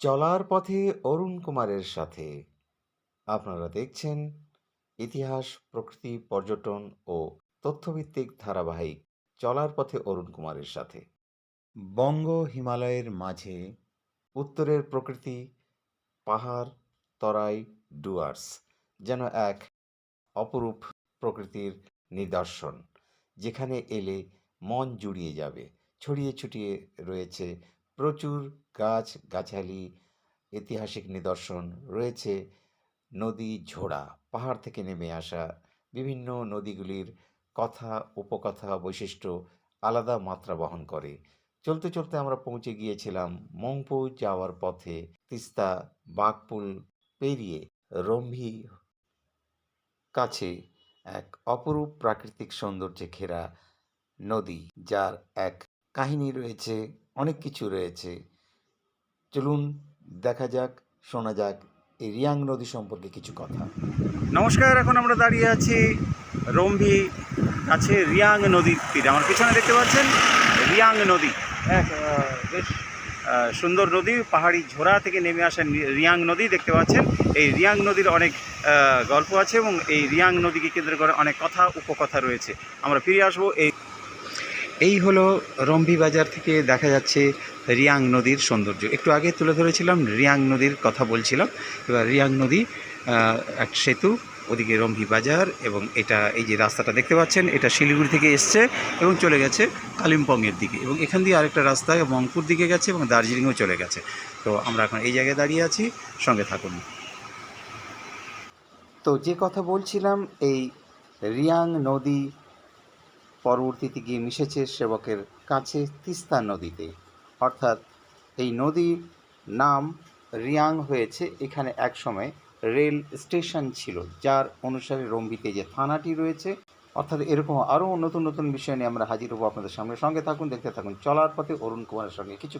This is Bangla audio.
চলার পথে অরুণ কুমারের সাথে। আপনারা দেখছেন ইতিহাস, প্রকৃতি, পর্যটন ও তথ্যভিত্তিক ধারাবাহিক চলার পথে অরুণ কুমারের সাথে। বঙ্গ হিমালয়ের মাঝে উত্তরের প্রকৃতি, পাহাড়, তরাই, ডুয়ার্স, যেন এক অপরূপ প্রকৃতির নিদর্শন, যেখানে এলে মন জুড়িয়ে যাবে, ছড়িয়ে ছিটিয়ে রয়েছে প্রচুর গাছ, গাছালি ঐতিহাসিক নিদর্শন রয়েছে। নদী, ঝোড়া, পাহাড় থেকে নেমে আসা বিভিন্ন নদীগুলির কথা, উপকথা, বৈশিষ্ট্য আলাদা মাত্রা বহন করে। চলতে চলতে আমরা পৌঁছে গিয়েছিলাম মংপু যাওয়ার পথে। তিস্তা, বাঘপুল পেরিয়ে রম্ভি কাছে এক অপরূপ প্রাকৃতিক সৌন্দর্যে ঘেরা নদী, যার এক কাহিনী রয়েছে অনেক কিছু রয়েছে। চলুন দেখা যাক, শোনা যাক এই রিয়াং নদী সম্পর্কে কিছু কথা। নমস্কার, এখন আমরা দাঁড়িয়ে আছি রম্ভি কাছে রিয়াং নদীর তীরে। আমার পিছনে দেখতে পাচ্ছেন রিয়াং নদী। এক বেশ সুন্দর নদী। পাহাড়ি ঝোড়া থেকে নেমে আসা রিয়াং নদী দেখতে পাচ্ছেন। এই রিয়াং নদীর অনেক গল্প আছে এবং এই রিয়াং নদীকে কেন্দ্র করে অনেক কথা, উপকথা রয়েছে। আমরা ফিরে আসব এই এই হলো রম্ভি বাজার থেকে দেখা যাচ্ছে রিয়াং নদীর সৌন্দর্য। একটু আগে তুলে ধরেছিলাম, রিয়াং নদীর কথা বলছিলাম। এবার রিয়াং নদী এক সেতু, ওদিকে রম্ভি বাজার এবং এটা এই যে রাস্তাটা দেখতে পাচ্ছেন, এটা শিলিগুড়ি থেকে এসছে এবং চলে গেছে কালিম্পংয়ের দিকে এবং এখান দিয়ে আরেকটা রাস্তা মংপুর দিকে গেছে এবং দার্জিলিংও চলে গেছে। তো আমরা এখন এই জায়গায় দাঁড়িয়ে আছি, সঙ্গে থাকুন। তো যে কথা বলছিলাম, এই রিয়াং নদী পরবর্তীতে গিয়ে মিশেছে সেবকের কাছে তিস্তা নদীতে। অর্থাৎ এই নদীর নাম রিয়াং হয়েছে। এখানে একসময় রেল স্টেশন ছিল, যার অনুসারে রম্বিতে যে থানাটি রয়েছে। অর্থাৎ এরকম আরও নতুন নতুন বিষয় নিয়ে আমরা হাজির হব আপনাদের সামনে। সঙ্গে থাকুন, দেখতে থাকুন। চলার পথে অরুণ কুমারের সঙ্গে কিছু